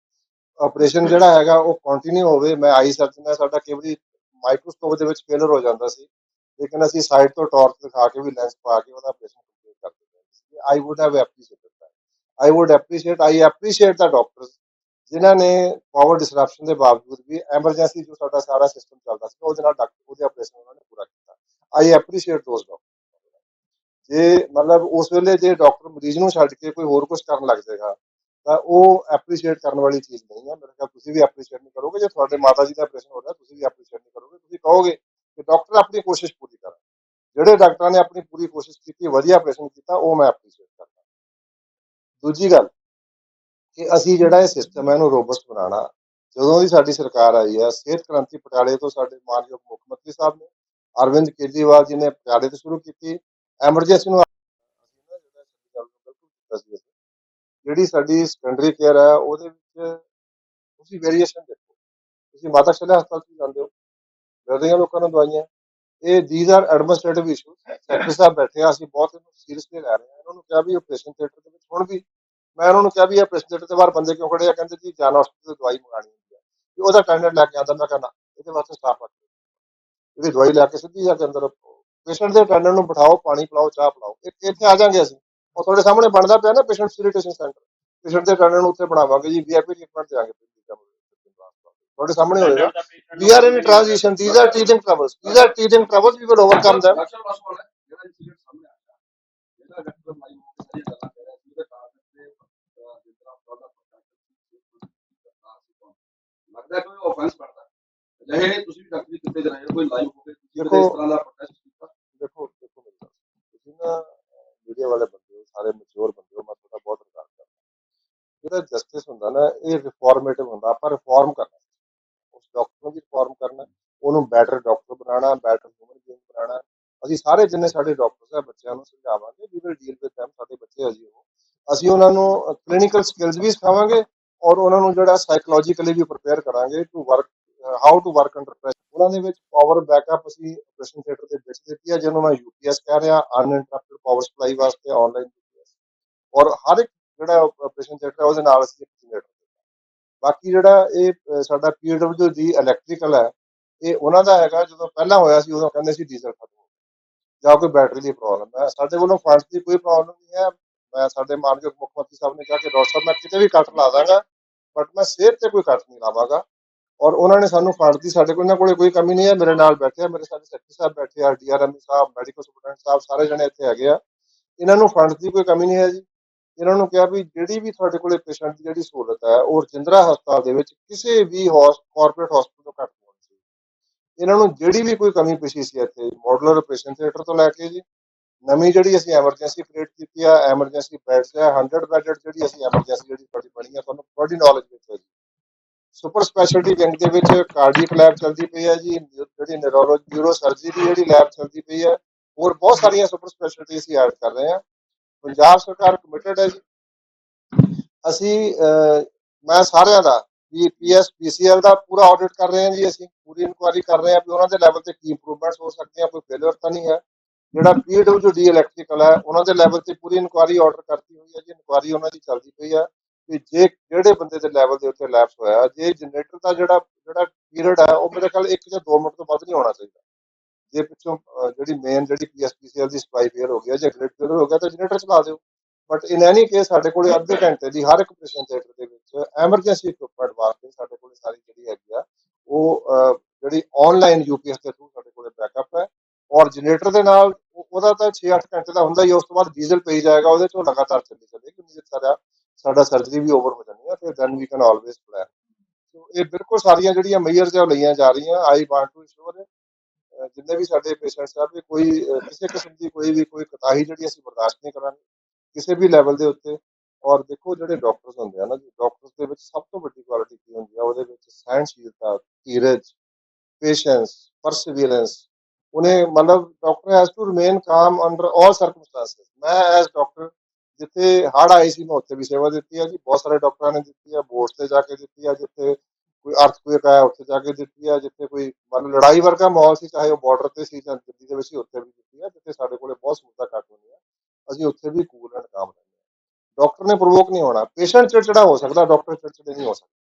ਆਪਰੇਸ਼ਨ ਜਿਹੜਾ ਹੈਗਾ ਉਹ ਕੰਟੀਨਿਊ ਹੋਵੇ, ਮੈਂ ਆਈ ਸਰਜਨ ਹੈ ਸਾਡਾ ਕਈ ਵਾਰੀ ਮਾਈਕਰੋਸਕੋਪ ਦੇ ਵਿੱਚ ਫੇਲਰ ਹੋ ਜਾਂਦਾ ਸੀ। ਲੇਕਿਨ ਅਸੀਂ ਸਾਈਡ ਤੋਂ ਟਾਰਚ ਦਿਖਾ ਕੇ ਵੀ ਲੈਂਸ ਪਾ ਕੇ ਉਹਦਾ ਆਪਰੇਸ਼ਨ ਕੰਪਲੀਟ ਕਰ ਦਿੰਦੇ ਹਾਂ I would have appreciated that I would appreciate I appreciate the doctors ਜਿਨ੍ਹਾਂ ਨੇ ਪਾਵਰ ਡਿਸਰਪਸ਼ਨ ਦੇ ਬਾਵਜੂਦ ਵੀ ਐਮਰਜੈਂਸੀ ਜੋ ਸਾਡਾ ਸਾਰਾ ਸਿਸਟਮ ਚੱਲਦਾ ਸੀ, ਉਹਦੇ ਨਾਲ ਡਾਕਟਰ ਉਹਦੇ ਆਪਰੇਸ਼ਨ ਉਹਨਾਂ ਨੇ ਪੂਰਾ ਕੀਤਾ। ਆਈ ਐਪਰੀਸ਼ੀਏਟ ਦੋਸ ਡਾਕਟਰ ਜੇ ਮਤਲਬ ਉਸ ਵੇਲੇ ਜੇ ਡਾਕਟਰ ਮਰੀਜ਼ ਨੂੰ ਛੱਡ ਕੇ ਕੋਈ ਹੋਰ ਕੁਝ ਕਰਨ ਲੱਗ ਜਾਏਗਾ, ਤਾਂ ਉਹ ਐਪਰੀਸ਼ੀਏਟ ਕਰਨ ਵਾਲੀ ਚੀਜ਼ ਨਹੀਂ ਹੈ। ਮੇਰੇ ਖਿਆਲ ਤੁਸੀਂ ਵੀ ਐਪਰੀਸ਼ੀਏਟ ਨਹੀਂ ਕਰੋਗੇ। ਜੇ ਤੁਹਾਡੇ ਮਾਤਾ ਜੀ ਦਾ ਆਪਰੇਸ਼ਨ ਹੋ ਰਿਹਾ, ਤੁਸੀਂ ਵੀ ਐਪਰੀਸ਼ੀਏਟ ਨਹੀਂ ਕਰੋਗੇ। ਤੁਸੀਂ ਕਹੋਗੇ ਕਿ ਡਾਕਟਰ ਆਪਣੀ ਕੋਸ਼ਿਸ਼ ਪੂਰੀ ਕਰਨ। ਜਿਹੜੇ ਡਾਕਟਰਾਂ ਨੇ ਆਪਣੀ ਪੂਰੀ ਕੋਸ਼ਿਸ਼ ਕੀਤੀ, ਵਧੀਆ ਆਪਰੇਸ਼ਨ ਕੀਤਾ, ਉਹ ਮੈਂ ਐਪਰੀਸ਼ੀਏਟ ਕਰਦਾ। ਦੂਜੀ ਗੱਲ ਕਿ ਅਸੀਂ ਜਿਹੜਾ ਇਹ ਸਿਸਟਮ ਹੈ ਇਹਨੂੰ ਰੋਬਸਟ ਬਣਾਉਣਾ। ਜਦੋਂ ਦੀ ਸਾਡੀ ਸਰਕਾਰ ਆਈ ਹੈ, ਸਿਹਤ ਕ੍ਰਾਂਤੀ ਪਟਿਆਲੇ ਤੋਂ ਸਾਡੇ ਮਾਨਯੋਗ ਮੁੱਖ ਮੰਤਰੀ ਸਾਹਿਬ ਨੇ, ਅਰਵਿੰਦ ਕੇਜਰੀਵਾਲ ਜੀ ਨੇ ਪਟਿਆਲੇ ਤੋਂ ਸ਼ੁਰੂ ਕੀਤੀ, ਐਮਰਜੈਂਸੀ ਨੂੰ ਜਿਹੜੀ ਸਾਡੀ ਸੈਕੰਡਰੀ ਕੇਅਰ ਹੈ, ਉਹਦੇ ਵਿੱਚ ਤੁਸੀਂ ਵੇਰੀਏਸ਼ਨ ਦੇਖੋ। ਤੁਸੀਂ ਮਾਤਾ ਸ਼ਿਲਾ ਹਸਪਤਾਲ 'ਚ ਜਾਂਦੇ ਹੋ, ਮਿਲਦੀਆਂ ਲੋਕਾਂ ਨੂੰ ਦਵਾਈਆਂ। ਇਹ these are administrative issues secretary ਸਾਹਿਬ ਬੈਠੇ ਆ, ਅਸੀਂ ਬਹੁਤ ਇਹਨੂੰ ਸੀਰੀਅਸਲੀ ਲੈ ਰਹੇ ਹਾਂ। ਇਹਨਾਂ ਨੂੰ ਕਿਹਾ ਵੀ ਆਪਰੇਸ਼ਨ ਥੀਏਟਰ ਦੇ ਵਿੱਚ ਹੁਣ ਵੀ ਮੈਂ ਉਹਨਾਂ ਨੂੰ ਕਿਹਾ ਵੀ ਆਪਰੇਸ਼ਨ ਥੀਏਟਰ ਦੇ ਬਾਹਰ ਬੰਦੇ ਕਿਉਂ ਖੜੇ ਆ? ਕਹਿੰਦੇ ਜੀ ਜਾਨ ਹਸਪਤਾਲ ਤੋਂ ਦਵਾਈ ਮੰਗਾਣੀ ਹੁੰਦੀ ਹੈ ਵੀ ਉਹਦਾ ਟੈਂਡਰ ਲੈ ਕੇ ਆਉਂਦਾ। ਮੈਂ ਕਹਿੰਦਾ ਇਹਦੇ ਵਾਸਤੇ ਸਟਾਫ ਰੱਖੋ ਇਹਦੀ ਦਵਾਈ ਲੈ ਕੇ ਸਿੱਧੀ ਜਾ ਕੇ ਅੰਦਰ ਪੇਸ਼ੈਂਟ ਦੇ ਟੈਂਡਰ ਨੂੰ ਬਿਠਾਓ ਪਾਣੀ ਪਿਲਾਓ ਚਾਹ ਪਿਲਾਓ। ਇੱਥੇ ਆ ਜਾਾਂਗੇ ਅਸੀਂ। ਉਹ ਤੁਹਾਡੇ ਸਾਹਮਣੇ ਬਣਦਾ ਪਿਆ ਨਾ ਪੇਸ਼ੈਂਟ ਫੈਸਿਲਿਟੇਸ਼ਨ ਸੈਂਟਰ ਪੇਸ਼ੈਂਟ ਦੇ ਟੈਂਡਰ ਨੂੰ ਉੱਥੇ ਬਣਾਵਾਂਗੇ ਜੀ ਵੀਆਈਪੀ ਟ੍ਰੀਟਮੈਂਟ ਦੇਵਾਂਗੇ ਤੁਹਾਡੇ ਸਾਹਮਣੇ ਹੋਏਗਾ। Are teething troubles. These are teething troubles we will overcome them. Doctor bus ਵਾਲਾ ਜਿਹੜਾ ਇਨਸੀਡੈਂਟ ਸਾਹਮਣੇ ਆਇਆ ਜਿਹੜਾ ਡਾਕਟਰ ਮਾਈ ਮੋਹ ਦੀ ਗੱਲਾਂ ਕਰ ਰਿਹਾ ਸੀ ਉਹਦੇ ਕਾਰਨ ਤੇ ਜਿਸ ਤਰ੍ਹਾਂ ਉਹਦਾ ਲੱਗਦਾ ਕੋਈ ਆਫੈਂਸ ਕਰਦਾ ਜਿਹੇ ਤੁਸੀਂ ਵੀ ਡਾਕਟਰੀ ਕਿਤੇ ਦੇ ਰਹੇ ਹੋ ਕੋਈ ਲਾਈਵ ਹੋ ਕੇ ਤੁਸੀਂ ਕਦੇ ਇਸ ਤਰ੍ਹਾਂ ਦਾ ਪ੍ਰੋਟੈਸਟ ਕੀਤਾ? ਦੇਖੋ ਦੇਖੋ ਮੇਰੀ ਗੱਲ। ਸੁਣੋ। ਤੁਸੀਂ ਨਾ ਮੀਡੀਆ ਵਾਲੇ ਬੰਦੇ ਹੋ ਸਾਰੇ ਮੈਚੁਰ ਬੰਦੇ ਹੋ ਮੈਂ ਤੁਹਾਡਾ ਬਹੁਤ ਰਿਸਪੈਕਟ ਕਰਦਾ। ਜਿਹੜਾ ਜਸਟਿਸ ਹੁੰਦਾ ਨਾ ਇਹ ਰਿਫਾਰਮੇਟਿਵ ਹੁੰਦਾ ਆਪਾਂ ਰਿਫਾਰਮ ਕਰਨਾ। ਉਸ ਡਾਕਟਰ ਨੂੰ ਵੀ ਰਿਫਾਰਮ ਕਰਨਾ ਉਹਨੂੰ ਬੈਟਰ ਡਾਕਟਰ ਬਣਾਉਣਾ ਬੈਟਰ ਹਿਊਮਨ ਬੀਇੰਗ ਬਣਾਉਣਾ। ਅਸੀਂ ਸਾਰੇ ਜਿੰਨੇ ਸਾਡੇ ਡਾਕਟਰਸ ਆ ਬੱਚਿਆਂ ਨੂੰ ਸਮਝਾਵਾਂਗੇ we will deal with them ਸਾਡੇ ਬੱਚੇ ਅਜੀ ਉਹ ਅਸੀਂ ਉਹਨਾਂ ਨੂੰ ਕਲੀਨਿਕਲ ਸਕਿੱਲਸ ਵੀ ਸਿਖਾਵਾਂਗੇ ਔਰ ਉਹਨਾਂ ਨੂੰ ਜਿਹੜਾ ਸਾਈਕੋਲੋਜੀਕਲੀ ਵੀ ਪ੍ਰਪੇਅਰ ਕਰਾਂਗੇ to work how to work under pressure ਉਹਨਾਂ ਦੇ ਵਿੱਚ ਪਾਵਰ ਬੈਕਅਪ ਅਸੀਂ ਆਪਰੇਸ਼ਨ ਥੀਏਟਰ ਦੇ ਵਿੱਚ ਦਿੱਤੀ ਹੈ ਜਿਹਨੂੰ ਮੈਂ ਯੂਪੀਐਸ ਕਹਿ ਰਿਹਾ ਅਨਇੰਟਰਪਟਡ ਪਾਵਰ ਸਪਲਾਈ ਵਾਸਤੇ ਆਨਲਾਈਨ ਯੂਪੀਐਸ ਔਰ ਹਰ ਇੱਕ ਜਿਹੜਾ ਆਪਰੇਸ਼ਨ ਥੀਏਟਰ ਹੈ ਉਹਦੇ ਨਾਲ ਅਸੀਂ ਇੱਕ ਜਨਰੇਟਰ ਬਾਕੀ ਜਿਹੜਾ ਇਹ ਅਹ, ਸਾਡਾ ਪੀਡਬਲਯੂ ਜੀ ਇਲੈਕਟ੍ਰੀਕਲ ਹੈ ਇਹ ਉਹਨਾਂ ਦਾ ਹੈਗਾ ਜਦੋਂ ਪਹਿਲਾਂ ਹੋਇਆ ਸੀ ਉਦੋਂ ਕਹਿੰਦੇ ਸੀ ਡੀਜ਼ਲ ਖਤਮ ਹੋ ਗਿਆ। ਜਾਂ ਕੋਈ ਬੈਟਰੀ ਦੀ ਪ੍ਰੋਬਲਮ ਹੈ। ਸਾਡੇ ਵੱਲੋਂ ਫੰਡਸ ਦੀ ਕੋਈ ਪ੍ਰੋਬਲਮ ਨਹੀਂ ਹੈ। ਮੈਂ ਸਾਡੇ ਮਾਨਯੋਗ ਮੁੱਖ ਮੰਤਰੀ ਸਾਹਿਬ ਨੇ ਕਿਹਾ ਕਿ ਡਾਕਟਰ ਸਾਹਿਬ ਮੈਂ ਕਿਤੇ ਵੀ ਕੱਟ ਲਾ ਦਾਂਗਾ। ਬਟ ਮੈਂ ਸਿਹਤ ਤੇ ਕੋਈ ਕੱਟ ਨਹੀਂ ਲਾਵਾਂਗਾ। ਔਰ ਉਹਨਾਂ ਨੇ ਸਾਨੂੰ ਫੰਡ ਦੀ ਸਾਡੇ ਕੋਲ ਇਹਨਾਂ ਕੋਲੇ ਕੋਈ ਕਮੀ ਨਹੀਂ ਹੈ। ਮੇਰੇ ਨਾਲ ਬੈਠੇ ਆ। ਮੇਰੇ ਸਾਡੇ ਸੈਕਟਰੀ ਸਾਹਿਬ ਬੈਠੇ ਆ ਡੀਆਰਐਮ ਸਾਹਿਬ, ਮੈਡੀਕਲ ਸੁਪਰਡੈਂਟ ਸਾਹਿਬ, ਸਾਰੇ ਜਣੇ ਇੱਥੇ ਹੈਗੇ ਆ। ਇਹਨਾਂ ਨੂੰ ਫੰਡ ਦੀ ਕੋਈ ਕਮੀ ਨਹੀਂ ਹੈ ਜੀ। ਇਹਨਾਂ ਨੂੰ ਕਿਹਾ ਵੀ ਜਿਹੜੀ ਵੀ ਤੁਹਾਡੇ ਕੋਲੇ ਪੇਸ਼ੈਂਟ ਦੀ ਜਿਹੜੀ ਸਹੂਲਤ ਹੈ, ਉਹ ਰਜਿੰਦਰਾ ਹਸਪਤਾਲ ਦੇ ਵਿੱਚ ਕਿਸੇ ਵੀ ਕਾਰਪੋਰੇਟ ਹਸਪਤਾਲ ਤੋਂ ਘੱਟ ਹੋਣੀ ਸੀ ਇਹਨਾਂ ਨੂੰ ਜਿਹੜੀ ਵੀ ਕੋਈ ਕਮੀ ਪੇਸ਼ੀ ਸੀ ਇੱਥੇ ਮਾਡੂਲਰ ਆਪਰੇਸ਼ਨ ਥੀਏਟਰ ਤੋਂ ਲੈ ਕੇ ਜੀ ਨਵੀਂ ਜਿਹੜੀ ਅਸੀਂ ਐਮਰਜੈਂਸੀ ਕ੍ਰੀਏਟ ਕੀਤੀ ਆ ਐਮਰਜੈਂਸੀ ਬੈਡਸ ਹੈ 100 ਬੈਡਡ ਜਿਹੜੀ ਅਸੀਂ ਐਮਰਜੈਂਸੀ ਜਿਹੜੀ ਤੁਹਾਡੀ ਬਣੀ ਆ, ਤੁਹਾਨੂੰ ਤੁਹਾਡੀ ਨੌਲੇਜ ਵਿੱਚ ਹੈ ਜੀ। ਸੁਪਰ ਸਪੈਸ਼ਲਟੀ ਵਿੰਗ ਦੇ ਵਿੱਚ ਕਾਰਡੀਅਕ ਲੈਬ ਚੱਲਦੀ ਪਈ ਹੈ ਜੀ, ਜਿਹੜੀ ਨਿਊਰੋਲੋਜੀ ਨਿਊਰੋ ਸਰਜਰੀ ਦੀ ਜਿਹੜੀ ਲੈਬ ਚੱਲਦੀ ਪਈ ਹੈ ਹੋਰ ਬਹੁਤ ਸਾਰੀਆਂ ਸੁਪਰ ਸਪੈਸ਼ਲਟੀ ਅਸੀਂ ਐਡ ਕਰ ਰਹੇ ਹਾਂ ਪੰਜਾਬ ਸਰਕਾਰ ਕਮਿਟਡ ਹੈ ਜੀ। ਅਸੀਂ ਮੈਂ ਸਾਰਿਆਂ ਦਾ ਵੀ ਪੀਐਸ ਪੀਸੀਐਲ ਦਾ ਪੂਰਾ ਆਡਿਟ ਕਰ ਰਹੇ ਹਾਂ ਜੀ ਅਸੀਂ, ਪੂਰੀ ਇਨਕੁਆਇਰੀ ਕਰ ਰਹੇ ਹਾਂ ਵੀ ਉਹਨਾਂ ਦੇ ਲੈਵਲ ਤੇ ਕੀ ਇੰਪਰੂਵਮੈਂਟਸ ਹੋ ਸਕਦੀਆਂ, ਕੋਈ ਫੇਲਿਅਰ ਤਾਂ ਨਹੀਂ ਹੈ। ਜਿਹੜਾ ਪੀਡਬਲਯੂਡੀ ਇਲੈਕਟ੍ਰੀਕਲ ਹੈ ਉਹਨਾਂ ਦੇ ਲੈਵਲ ਤੇ ਪੂਰੀ ਇਨਕੁਆਇਰੀ ਆਰਡਰ ਕਰਤੀ ਹੋਈ ਹੈ ਜੀ। ਇਨਕੁਆਇਰੀ ਉਹਨਾਂ ਦੀ ਚੱਲਦੀ ਪਈ ਹੈ ਕਿ ਜੇ ਜਿਹੜੇ ਬੰਦੇ ਦੇ ਲੈਵਲ ਦੇ ਉੱਤੇ ਲੈਪਸ ਹੋਇਆ ਜੇ ਜਨਰੇਟਰ ਦਾ ਜਿਹੜਾ ਜਿਹੜਾ ਪੀਰੀਅਡ ਹੈ ਉਹ ਮੇਰੇ ਖਿਆਲ 1 ਜਾਂ 2 ਮਿੰਟ ਤੋਂ ਵੱਧ ਨਹੀਂ ਹੋਣਾ ਚਾਹੀਦਾ। ਜੇ ਪਿੱਛੋਂ ਜਿਹੜੀ ਮੇਨ ਜਿਹੜੀ ਪੀਐਸਪੀਸੀਐਲ ਦੀ ਸਪਲਾਈ ਫੇਅਰ ਹੋ ਗਿਆ ਜਾਂ ਗ੍ਰਿਡ ਫੇਅਰ ਹੋ ਗਿਆ ਤਾਂ ਜਨਰੇਟਰ ਚਲਾ ਦਿਓ। ਬਟ ਇਨ ਐਨੀ ਕੇਸ ਸਾਡੇ ਕੋਲੇ ਅੱਧੇ ਘੰਟੇ ਦੀ ਹਰ ਇੱਕ ਆਪਰੇਸ਼ਨ ਥੀਏਟਰ ਦੇ ਵਿੱਚ ਐਮਰਜੈਂਸੀ ਇਕਵਿਪਮੈਂਟ ਵਾਸਤੇ ਸਾਡੇ ਕੋਲੇ ਸਾਰੀ ਜਿਹੜੀ ਹੈਗੀ ਆ ਉਹ ਅਹ, ਜਿਹੜੀ ਆਨਲਾਈਨ ਯੂਪੀਐਸ ਦੇ ਥਰੂ ਸਾਡੇ ਕੋਲੇ ਬੈਕਅਪ ਹੈ। ਔਰ ਜਨਰੇਟਰ ਦੇ ਨਾਲ ਉਹਦਾ ਤਾਂ 6-8 ਘੰਟੇ ਦਾ ਹੁੰਦਾ ਹੀ, ਉਸ ਤੋਂ ਬਾਅਦ ਡੀਜ਼ਲ ਪਈ ਜਾਏਗਾ, ਉਹਦੇ ਚੋਂ ਲਗਾਤਾਰ ਚੱਲੀ ਚੱਲੇਗੀ ਉਨੀ ਦੇਰ ਸਾਡਾ ਸਾਡਾ ਸਰਜਰੀ ਵੀ ਓਵਰ ਹੋ ਜਾਣੀ ਹੈ ਤੇ then we can always plan so ਇਹ ਬਿਲਕੁਲ ਸਾਰੀਆਂ ਜਿਹੜੀਆਂ ਮੇਜਰ ਜੋ ਲਈਆਂ ਜਾ ਰਹੀਆਂ ਆਈ ਵਾਂਟ ਟੂ ਇਸ਼ੋਰ ਜਿੰਨੇ ਵੀ ਸਾਡੇ ਪੇਸ਼ੈਂਟਸ ਆ, ਵੀ ਕੋਈ ਕਿਸੇ ਕਿਸਮ ਦੀ ਕੋਈ ਵੀ, ਕੋਈ ਕਤਾਹੀ ਜਿਹੜੀ ਅਸੀਂ ਬਰਦਾਸ਼ਤ ਨਹੀਂ ਕਰਾਂਗੇ, ਕਿਸੇ ਵੀ ਲੈਵਲ ਦੇ ਉੱਤੇ। ਔਰ ਦੇਖੋ ਜਿਹੜੇ ਡਾਕਟਰਸ ਹੁੰਦੇ ਆ ਨਾ ਜੀ ਡਾਕਟਰਸ ਦੇ ਵਿੱਚ ਸਭ ਤੋਂ ਵੱਡੀ ਕੁਆਲਿਟੀ ਕੀ ਹੁੰਦੀ ਆ? ਉਹਦੇ ਵਿੱਚ ਸਹਿਣਸ਼ੀਲਤਾ, ਧੀਰਜ ਪੇਸ਼ੈਂਸ ਪਰਸੀਵੀਰੈਂਸ ਉਹਨੇ ਮਤਲਬ doctor has to remain calm under all circumstances ਮੈਂ ਐਸ ਡਾਕਟਰ ਜਿੱਥੇ ਹੜ੍ਹ ਆਈ ਸੀ ਮੈਂ ਉੱਥੇ ਵੀ ਸੇਵਾ ਦਿੱਤੀ ਆ ਜੀ ਬਹੁਤ ਸਾਰੇ ਡਾਕਟਰਾਂ ਨੇ ਦਿੱਤੀ ਆ ਬੋਰਡ ਤੇ ਜਾ ਕੇ ਦਿੱਤੀ ਆ ਜਿੱਥੇ ਕੋਈ ਅਰਥਕੁਏਕ ਆਇਆ ਉੱਥੇ ਜਾ ਕੇ ਦਿੱਤੀ ਆ ਜਿੱਥੇ ਕੋਈ ਮਤਲਬ ਲੜਾਈ ਵਰਗਾ ਮਾਹੌਲ ਸੀ ਚਾਹੇ ਉਹ ਬਾਰਡਰ ਤੇ ਸੀ ਜਾਂ ਦਿੱਲੀ ਦੇ ਵਿੱਚ ਸੀ ਉੱਥੇ ਵੀ ਦਿੱਤੀ ਆ ਜਿੱਥੇ ਸਾਡੇ ਕੋਲੇ ਬਹੁਤ ਸਹੂਲਤਾਂ ਘੱਟ ਹੁੰਦੀਆਂ ਅਸੀਂ ਉੱਥੇ ਵੀ ਕੂਲ ਐਂਡ ਕਾਮ ਰਹਿੰਦੇ ਹਾਂ ਡਾਕਟਰ ਨੇ ਪ੍ਰੋਵੋਕ ਨਹੀਂ ਹੋਣਾ ਪੇਸ਼ੈਂਟ ਚਿੜਚਿੜਾ ਹੋ ਸਕਦਾ ਡਾਕਟਰ ਚਿੜਚਿੜੇ ਨਹੀਂ ਹੋ ਸਕਦਾ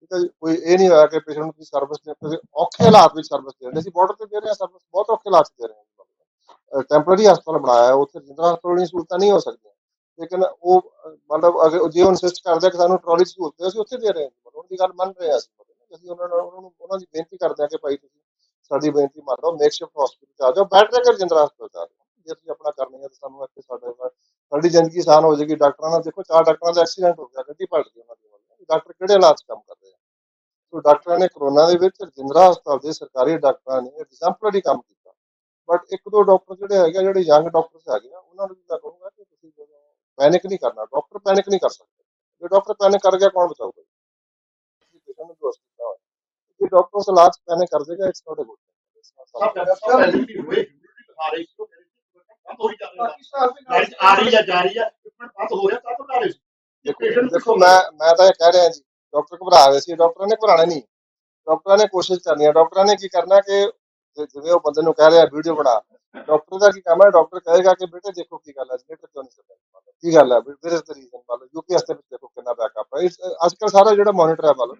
ਠੀਕ ਹੈ ਜੀ, ਕੋਈ ਇਹ ਨਹੀਂ ਹੋਇਆ ਕਿ ਪੇਸ਼ੈਂਟ ਨੂੰ ਤੁਸੀਂ ਸਰਵਿਸ ਦੇ ਔਖੇ ਹਾਲਾਤ ਵਿੱਚ ਸਰਵਿਸ ਦੇ ਰਹੇ ਹੋ। ਅਸੀਂ ਬਾਰਡਰ ਤੇ ਦੇ ਰਹੇ ਹਾਂ ਸਰਵਿਸ ਬਹੁਤ ਔਖੇ ਹਾਲਾਤ ਦੇ ਰਹੇ ਹਾਂ ਟੈਂਪਰੇਰੀ ਹਸਪਤਾਲ ਬਣਾਇਆ, ਉੱਥੇ ਜਿੰਦਰਾ ਹਸਪਤਾਲ ਵਾਲੀਆਂ ਸਹੂਲਤਾਂ ਨਹੀਂ ਹੋ ਸਕਦੀਆਂ। ਲੇਕਿਨ ਉਹ, ਮਤਲਬ ਅਗਰ ਜੇ ਉਹ ਇਨਸਿਸਟ ਕਰਦੇ ਕਿ ਸਾਨੂੰ ਟਰਾਲੀ ਸਹੂਲਤ ਅਸੀਂ ਉੱਥੇ ਦੇ ਰਹੇ ਹਾਂ ਉਹਨਾਂ ਦੀ ਗੱਲ ਮੰਨ ਰਹੇ ਹਾਂ ਅਸੀਂ ਉਹਨਾਂ ਨਾਲ, ਉਹਨਾਂ ਨੂੰ, ਉਹਨਾਂ ਦੀ ਬੇਨਤੀ ਕਰਦੇ ਹਾਂ ਕਿ ਭਾਈ ਤੁਸੀਂ ਸਾਡੀ ਬੇਨਤੀ ਮੰਨ ਲਓ ਮੇਕਸ਼ਿਫਟ ਹਸਪੀਟਲ ਚ ਆ ਜਾਓ। ਬੈਠ ਕੇ ਜਿੰਦਰਾ ਹਸਪਤਾਲ ਆ ਜੇ ਤੁਸੀਂ ਆਪਣਾ ਕਰਨੀ ਹੈ ਤਾਂ ਸਾਨੂੰ ਇੱਥੇ ਸਾਡੇ ਨਾਲ, ਸਾਡੀ ਜ਼ਿੰਦਗੀ ਆਸਾਨ ਹੋ ਜਾਏਗੀ। ਡਾਕਟਰਾਂ ਨਾਲ ਦੇਖੋ, ਚਾਰ ਡਾਕਟਰਾਂ ਦਾ ਐਕਸੀਡੈਂਟ ਹੋ ਗਿਆ, ਗੱਡੀ ਪਲਟ ਗਈ ਉਹਨਾਂ ਦੀ। ਡਾਕਟਰ ਕਿਹੜੇ ਹਾਲਾਤ 'ਚ ਕੰਮ ਕਰ ਰਹੇ ਆ? ਸੋ ਡਾਕਟਰਾਂ ਨੇ ਕਰੋਨਾ ਦੇ ਵਿੱਚ ਜਿੰਦਰਾ ਹਸਪਤਾਲ ਦੇ ਸਰਕਾਰੀ ਡਾਕਟਰਾਂ ਨੇ ਐਗਜ਼ਾਮਪਲਰੀ ਕੰਮ ਕੀਤਾ। ਬਟ ਇੱਕ ਦੋ ਡਾਕਟਰ ਜਿਹੜੇ ਹੈਗੇ ਆ, ਜਿਹੜੇ ਯੰਗ ਡਾਕਟਰਸ ਹੈਗੇ ਆ ਉਹਨਾਂ ਨੂੰ ਵੀ ਮੈਂ ਕਹੂੰਗਾ ਕਿ ਤੁਸੀਂ ਪੈਨਿਕ ਨਹੀਂ ਕਰਨਾ ਡਾਕਟਰ ਪੈਨਿਕ ਨਹੀਂ ਕਰ ਸਕਦੇ। ਜੇ ਡਾਕਟਰ ਪੈਨਿਕ ਕਰ ਗਿਆ ਕੌਣ ਬਚਾਊਗਾ ਜੀ? ਪੇਸ਼ੈਂਟ ਨੂੰ ਦੋਸਤ ਹੋਇਆ। ਜੇ ਡਾਕਟਰ ਉਸ ਇਲਾਜ ਪੈਨਿਕ ਕਰ ਦੇਗਾ it's not a good light ਆ ਰਹੀ ਹੈ ਜਾ ਰਹੀ। ਹੈ ਬੰਦ ਹੋ ਰਹੇ ਸੀ ਇਹ patient ਨੂੰ ਦੇਖੋ, ਮੈਂ ਮੈਂ ਤਾਂ ਇਹ ਕਹਿ ਰਿਹਾ ਜੀ ਡਾਕਟਰ ਘਬਰਾ ਰਹੇ ਸੀ ਡਾਕਟਰਾਂ ਨੇ ਘਬਰਾਣਾ ਨਹੀਂ। ਡਾਕਟਰਾਂ ਨੇ ਕੋਸ਼ਿਸ਼ ਕਰਨੀ ਹੈ ਡਾਕਟਰਾਂ ਨੇ ਕੀ ਕਰਨਾ ਕਿ ਜਿਵੇਂ ਉਹ ਬੰਦੇ ਨੂੰ ਕਹਿ ਰਿਹਾ ਵੀਡੀਓ ਬਣਾ। ਡਾਕਟਰ ਦਾ ਕੀ ਕੰਮ ਹੈ ਡਾਕਟਰ ਕਹੇਗਾ ਕਿ ਬੇਟੇ ਦੇਖੋ ਕੀ ਗੱਲ ਹੈ, ਜਨਰੇਟਰ ਕਿਉਂ ਨਹੀਂ ਚੱਲ ਕੀ ਗੱਲ ਹੈ ਫਿਰ ਇਸ ਰੀਜ਼ਨ ਮੰਨ ਲਓ ਯੂਪੀਐਸ ਦੇ ਦੇਖੋ ਕਿੰਨਾ ਬੈਕਅਪ ਹੈ। ਅੱਜ ਕੱਲ ਸਾਰਾ ਜਿਹੜਾ ਮੋਨੀਟਰ ਹੈ, ਮੰਨ ਲਓ